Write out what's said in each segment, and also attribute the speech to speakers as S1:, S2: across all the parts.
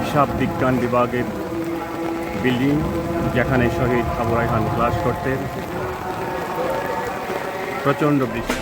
S1: হিসাব বিজ্ঞান বিভাগের বিল্ডিং যেখানে শহীদ আবু রাইহান ক্লাস করতেন। প্রচণ্ড বৃষ্টি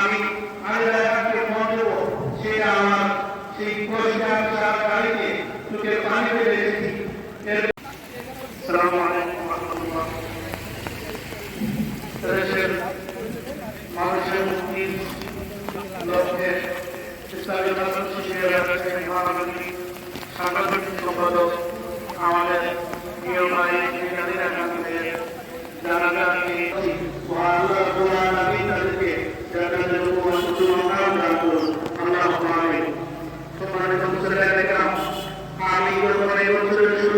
S2: আমি আল্লাহকে মত দেবো সে আমার সেই পরিষ্কার সার গাড়িতে চোখে পানি ফেলে রেখেছি সালাম আলাইকুম রহমতুল্লাহ দেশের মানুষের মুক্তির লক্ষ্যে ইসলামী রাষ্ট্র শিবিরের মহানগরী সাংগঠনিক সম্পাদক আমাদের প্রিয় ভাই কাদিরা কান্দের যারা জানি আল্লাহ কোরআন আমি তাদেরকে যাদের উপর সুসংস্কার দান করুন আল্লাহ আমি বর্তমানে বছরের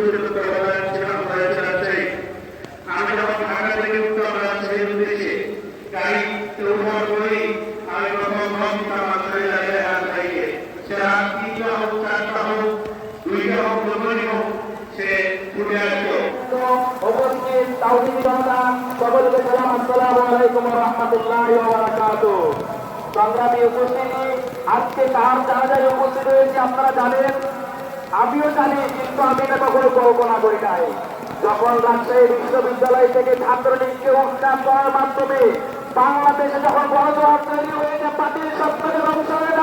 S3: সকলকে সালাম আসসালামু আলাইকুম রাহমাতুল্লাহি সংগ্রামী উপস্থিতি আজকে তার জানাজায় উপস্থিত হয়েছে আপনারা জানেন আমিও জানি কিন্তু আমি এটা কখনো কল্পনা করি নাই যখন রাজশাহী বিশ্ববিদ্যালয় থেকে ছাত্রলীগকে উত্থান করার মাধ্যমে বাংলাদেশে যখন গণজোয়ার তৈরি হয়েছে পার্টির সত্যকে ধ্বংস হয়ে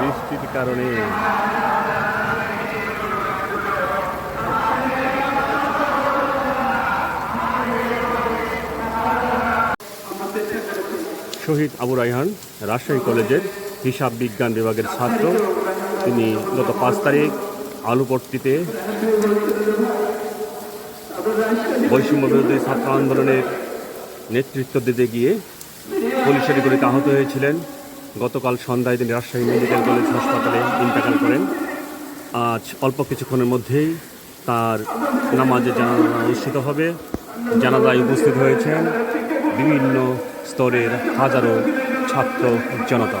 S1: বৃষ্টির কারণে। শহীদ আবু রায়হান, রাজশাহী কলেজের হিসাব বিজ্ঞান বিভাগের ছাত্র। তিনি গত পাঁচ তারিখ আলুপট্টিতে বৈষম্য বিরোধী ছাত্র আন্দোলনের নেতৃত্ব দিতে গিয়ে পুলিশের গুলিতে আহত হয়েছিলেন। গতকাল সন্ধ্যায় তিনি রাজশাহী মেডিকেল কলেজ হাসপাতালে ইন্তেকাল করেন। আজ অল্প কিছুক্ষণের মধ্যেই তার নামাজে জানাজা অনুষ্ঠিত হবে। জানাজায় উপস্থিত হয়েছেন বিভিন্ন স্তরের হাজারো ছাত্র জনতা।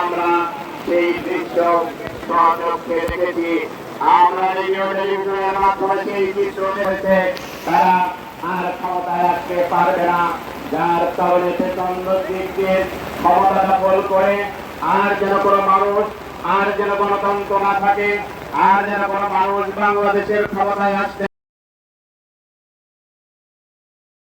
S3: আমরা সেই
S4: দৃশ্য দেখেছি। আমরা রেডিও টেলিভিশনের মাধ্যমে সেই দেখেছে। তারা আর ক্ষমতায় আসতে পারবে না। যার কারণে সে ক্ষমতা দখল করে আর যেন কোনো মানুষ, আর যেন গণতন্ত্র না থাকে, আর যেন কোনো মানুষ বাংলাদেশের ক্ষমতায় আসতে